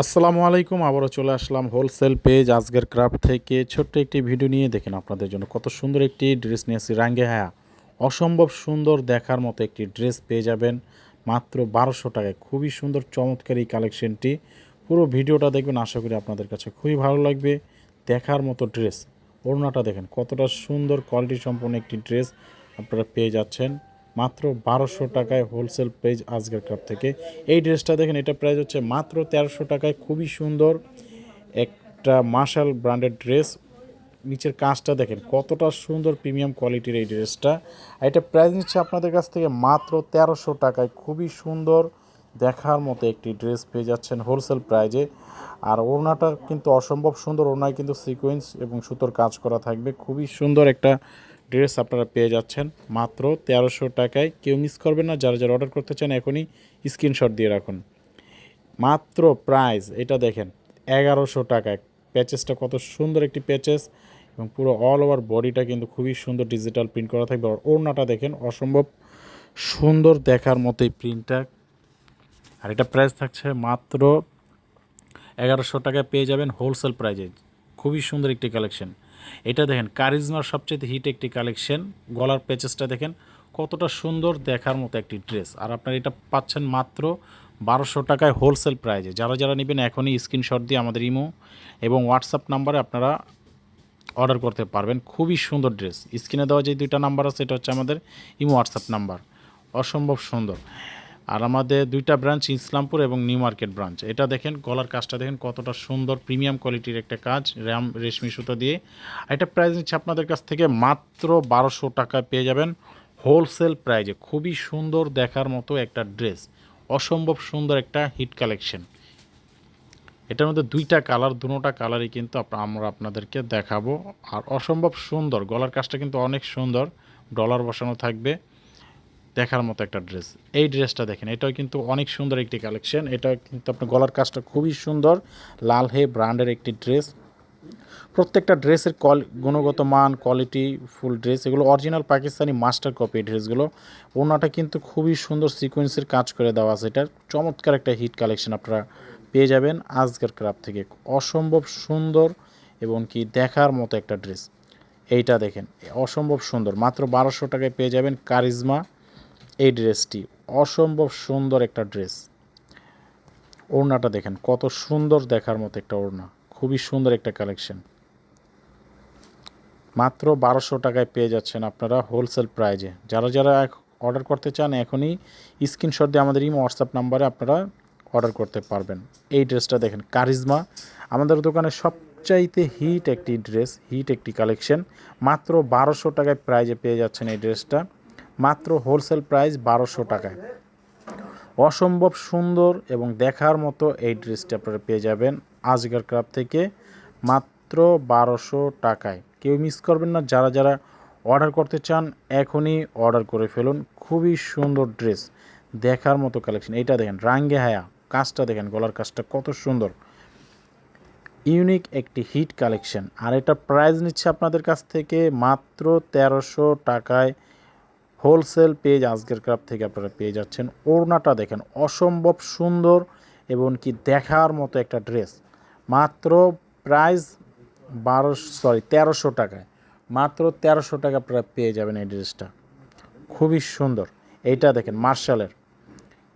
আসসালামু আলাইকুম, আবারও চলে আসলাম হোলসেল পেজ আজকের ক্রাফট থেকে। ছোট্ট একটি ভিডিও নিয়ে দেখেন আপনাদের জন্য কত সুন্দর একটি ড্রেস নিয়ে আসি রাঙ্গে হ্যাঁ। অসম্ভব সুন্দর দেখার মতো একটি ড্রেস পেয়ে যাবেন। মাত্র বারোশো টাকায়। খুবই সুন্দর, চমৎকার এই কালেকশনটি। পুরো ভিডিওটা দেখবেন, আশা করি আপনাদের কাছে খুবই ভালো লাগবে। দেখার মতো ড্রেস। ওড়নাটা দেখেন, কতটা সুন্দর কোয়ালিটি সম্পন্ন একটি ড্রেস আপনারা পেয়ে যাচ্ছেন। মাত্র বারোশো টাকায় হোলসেল পেজ আজকের কাপ থেকে। এই ড্রেসটা দেখেন, এটা প্রাইস হচ্ছে মাত্র তেরোশো টাকায়, খুবই সুন্দর। একটা মার্শাল ব্র্যান্ডেড ড্রেস নিচের কাজটা দেখেন, কতটা সুন্দর প্রিমিয়াম কোয়ালিটির এই ড্রেসটা। আর এটা প্রাইস নিচ্ছে আপনাদের কাছ থেকে মাত্র তেরোশো টাকায়, খুবই সুন্দর। দেখার মতো একটি ড্রেস পেয়ে যাচ্ছেন হোলসেল প্রাইজে আর ওড়নাটা কিন্তু অসম্ভব সুন্দর, ওড়নায় কিন্তু সিকোয়েন্স এবং সুতোর কাজ করা থাকবে। খুবই সুন্দর একটা ড্রেস আপনারা পেয়ে যাচ্ছেন। মাত্র তেরোশো টাকায়। কেউ মিস করবেন না। যারা যারা অর্ডার করতে চান, এখনই স্ক্রিনশট দিয়ে রাখুন। মাত্র প্রাইস এটা দেখেন, এগারোশো টাকায়। প্যাচেসটা কত সুন্দর একটি প্যাচেস এবং পুরো অল ওভার বডিটা কিন্তু খুবই সুন্দর ডিজিটাল প্রিন্ট করা থাকবে। আর ওড়নাটা দেখেন, অসম্ভব সুন্দর দেখার মতো এই প্রিন্টটা আর এটা প্রাইস থাকছে মাত্র এগারোশো টাকায় পেয়ে যাবেন হোলসেল প্রাইজে খুবই সুন্দর একটি কালেকশন এটা দেখেন, কারিজমার সবচেয়ে হিট একটি কালেকশন গলার প্যাচেসটা দেখেন, কতটা সুন্দর দেখার মতো একটি ড্রেস আর আপনার এটা পাচ্ছেন মাত্র বারোশো টাকায় হোলসেল প্রাইজে যারা যারা নেবেন, এখনই স্ক্রিনশট দিয়ে আমাদের ইমো এবং হোয়াটসঅ্যাপ নাম্বারে আপনারা অর্ডার করতে পারবেন। খুবই সুন্দর ড্রেস স্ক্রিনে দেওয়া যে দুইটা নাম্বার আছে, এটা হচ্ছে আমাদের ইমো হোয়াটসঅ্যাপ নাম্বার অসম্ভব সুন্দর। আর আমাদের দুইটা ব্রাঞ্চ ইসলামপুর এবং নিউ মার্কেট ব্রাঞ্চ। এটা দেখেন, গলার কাজটা দেখেন, কতটা সুন্দর, প্রিমিয়াম কোয়ালিটির একটা কাজ, র্যাম, রেশমি সুতো দিয়ে। এটা প্রাইস নিচ্ছে আপনাদের কাছ থেকে মাত্র বারোশো টাকায় পেয়ে যাবেন হোলসেল প্রাইজে। খুবই সুন্দর দেখার মতো একটা ড্রেস, অসম্ভব সুন্দর একটা হিট কালেকশন। এটার মধ্যে দুইটা কালার দুটোটা কালারই কিন্তু আমরা আপনাদেরকে দেখাবো। আর অসম্ভব সুন্দর, গলার কাজটা কিন্তু অনেক সুন্দর, ডলার বসানো থাকবে। দেখার মতো একটা ড্রেস এই ড্রেসটা দেখেন, এটাও কিন্তু অনেক সুন্দর একটি কালেকশন এটা কিন্তু আপনার গলার কাজটা খুবই সুন্দর। লাল হে ব্র্যান্ডের একটি ড্রেস প্রত্যেকটা ড্রেসের কল গুণগত মান কোয়ালিটি ফুল ড্রেস এগুলো অরিজিনাল পাকিস্তানি মাস্টার কপি ড্রেসগুলো ওনাটা কিন্তু খুবই সুন্দর সিকোয়েন্সের কাজ করে দেওয়া আছে। এটার চমৎকার একটা হিট কালেকশন আপনারা পেয়ে যাবেন আজকের ক্রাফ থেকে। অসম্ভব সুন্দর এবং কি দেখার মতো একটা ড্রেস এইটা দেখেন, অসম্ভব সুন্দর। মাত্র বারোশো টাকায় পেয়ে যাবেন কারিজমা। এই ড্রেসটি অসম্ভব সুন্দর একটা ড্রেস। ওড়নাটা দেখেন, কত সুন্দর দেখার মতো একটা ওড়না, খুবই সুন্দর একটা কালেকশন। মাত্র বারোশো টাকায় পেয়ে যাচ্ছেন আপনারা হোলসেল প্রাইজে। যারা যারা অর্ডার করতে চান, এখনই স্ক্রিনশট দিয়ে আমাদের ইমো, হোয়াটসঅ্যাপ নাম্বারে আপনারা অর্ডার করতে পারবেন। এই ড্রেসটা দেখেন, কারিজমা। আমাদের দোকানে সবচাইতে হিট একটি ড্রেস, হিট একটি কালেকশন। মাত্র বারোশো টাকায় প্রাইজে পেয়ে যাচ্ছেন এই ড্রেসটা। মাত্র হোলসেল প্রাইস বারোশো টাকায়। অসম্ভব সুন্দর এবং দেখার মতো এই ড্রেসটি আপনারা পেয়ে যাবেন আজগার ক্রাব থেকে মাত্র বারোশো টাকায়। কেউ মিস করবেন না, যারা যারা অর্ডার করতে চান, এখনই অর্ডার করে ফেলুন। খুবই সুন্দর ড্রেস, দেখার মতো কালেকশন। এইটা দেখেন, রাঙ্গে হায়া, কাজটা দেখেন, গলার কাজটা কত সুন্দর। ইউনিক একটি হিট কালেকশন। আর এটা প্রাইস নিচ্ছে আপনাদের কাছ থেকে মাত্র তেরোশো টাকায়। হোলসেল পেজ আজকের ক্রাব থেকে আপনারা পেয়ে যাচ্ছেন। ওড়নাটা দেখেন, অসম্ভব সুন্দর এবং কি দেখার মতো একটা ড্রেস। মাত্র প্রাইস বারোশো সরি, তেরোশো টাকায়। মাত্র তেরোশো টাকা আপনারা পেয়ে যাবেন এই ড্রেসটা। খুবই সুন্দর। এইটা দেখেন, মার্শালের।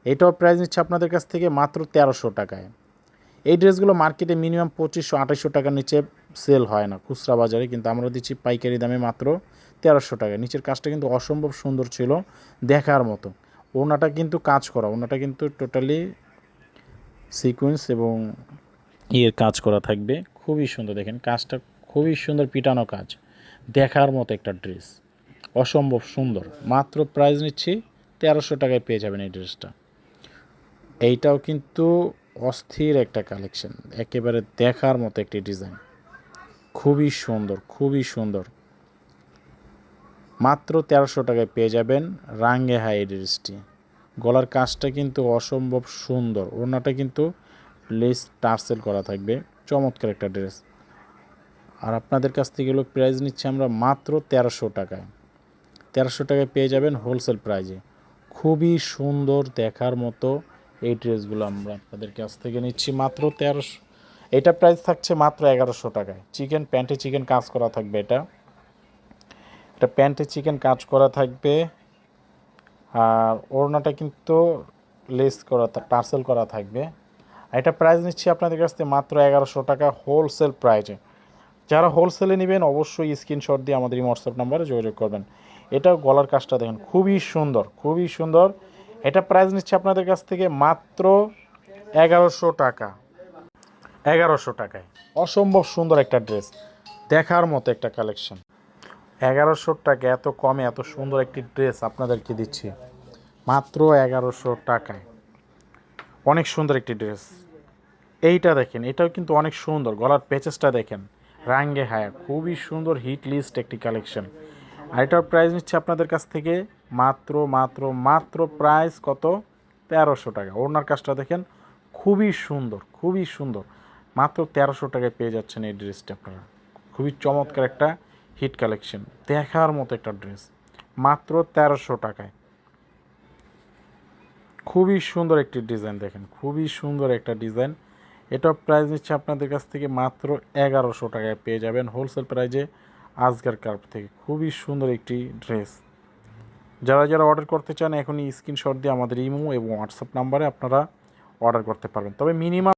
এটাও প্রাইস নিচ্ছে আপনাদের কাছ থেকে মাত্র তেরোশো টাকায়। এই ড্রেসগুলো মার্কেটে মিনিমাম পঁচিশশো আঠাশশো টাকার নিচে সেল হয় না, খুচরা বাজারে, কিন্তু আমরা দিচ্ছি পাইকারি দামে মাত্র তেরোশো টাকা। নিচের কাজটা কিন্তু অসম্ভব সুন্দর ছিল দেখার মতো। ওনাটা কিন্তু কাজ করা ওনাটা কিন্তু টোটালি সিকোয়েন্স এবং ইয়ের কাজ করা থাকবে। খুবই সুন্দর দেখেন, কাজটা খুবই সুন্দর পিটানো কাজ, দেখার মতো একটা ড্রেস অসম্ভব সুন্দর। মাত্র প্রাইস নিচ্ছি তেরোশো টাকায় পেয়ে যাবেন এই ড্রেসটা এইটাও কিন্তু অস্থির একটা কালেকশন একেবারে দেখার মতো একটি ডিজাইন খুবই সুন্দর খুবই সুন্দর। মাত্র তেরোশো টাকায় পেয়ে যাবেন রাঙ্গে হাই ড্রেসটি গলার কাজটা কিন্তু অসম্ভব সুন্দর। ওনাটা কিন্তু লেস টার্সেল করা থাকবে। চমৎকার একটা ড্রেস। আর আপনাদের কাছ থেকে এগুলো প্রাইস নিচ্ছি আমরা মাত্র তেরোশো টাকায়। তেরোশো টাকায় পেয়ে যাবেন হোলসেল প্রাইজে। খুবই সুন্দর দেখার মতো এই ড্রেসগুলো আমরা আপনাদের কাছ থেকে নিচ্ছি মাত্র তেরোশো এটা প্রাইস থাকছে মাত্র এগারোশো টাকায়। চিকেন প্যান্টে চিকেন কাজ করা থাকবে এটা। এটা প্যান্টে চিকেন কাজ করা থাকবে, আর ওড়নাটা কিন্তু লেস করা টার্সেল করা থাকবে। আর এটা প্রাইস নিচ্ছি আপনাদের কাছ থেকে মাত্র এগারোশো টাকা হোলসেল প্রাইজে যারা হোলসেলে নেবেন অবশ্যই স্ক্রিনশট দিয়ে আমাদের এই হোয়াটসঅ্যাপ নাম্বারে যোগাযোগ করবেন। এটা গলার কাজটা দেখেন, খুবই সুন্দর খুবই সুন্দর। এটা প্রাইস নিচ্ছে আপনাদের কাছ থেকে মাত্র এগারোশো টাকা। এগারোশো টাকায়। অসম্ভব সুন্দর একটা ড্রেস দেখার মতো একটা কালেকশন এগারোশো টাকা, এত কমে এত সুন্দর একটি ড্রেস আপনাদেরকে দিচ্ছি। মাত্র এগারোশো টাকায়। অনেক সুন্দর একটি ড্রেস। এইটা দেখেন, এটাও কিন্তু অনেক সুন্দর। গলার পেচেসটা দেখেন, রাঙ্গে হায়া, খুবই সুন্দর হিট লিস্ট একটি কালেকশন। আর এটার প্রাইস নিচ্ছে আপনাদের কাছ থেকে মাত্র মাত্র মাত্র প্রাইস কত? তেরোশো টাকা। ওনার কাজটা দেখেন, খুবই সুন্দর খুবই সুন্দর। মাত্র তেরোশো টাকায় পেয়ে যাচ্ছেন এই ড্রেসটা আপনারা। খুবই চমৎকার একটা হিট কালেকশন। দেখার মতো একটা ড্রেস। মাত্র তেরোশো টাকায়। খুবই সুন্দর একটি ডিজাইন দেখেন। খুবই সুন্দর একটা ডিজাইন। এটা প্রাইস নিচ্ছে আপনাদের কাছ থেকে মাত্র এগারোশো টাকায় পেয়ে যাবেন হোলসেল প্রাইজে আজগার কার্প থেকে। খুবই সুন্দর একটি ড্রেস। যারা যারা অর্ডার করতে চান, এখনই স্ক্রিনশট দিয়ে আমাদের ইমো এবং হোয়াটসঅ্যাপ নাম্বারে আপনারা অর্ডার করতে পারবেন। তবে মিনিমাম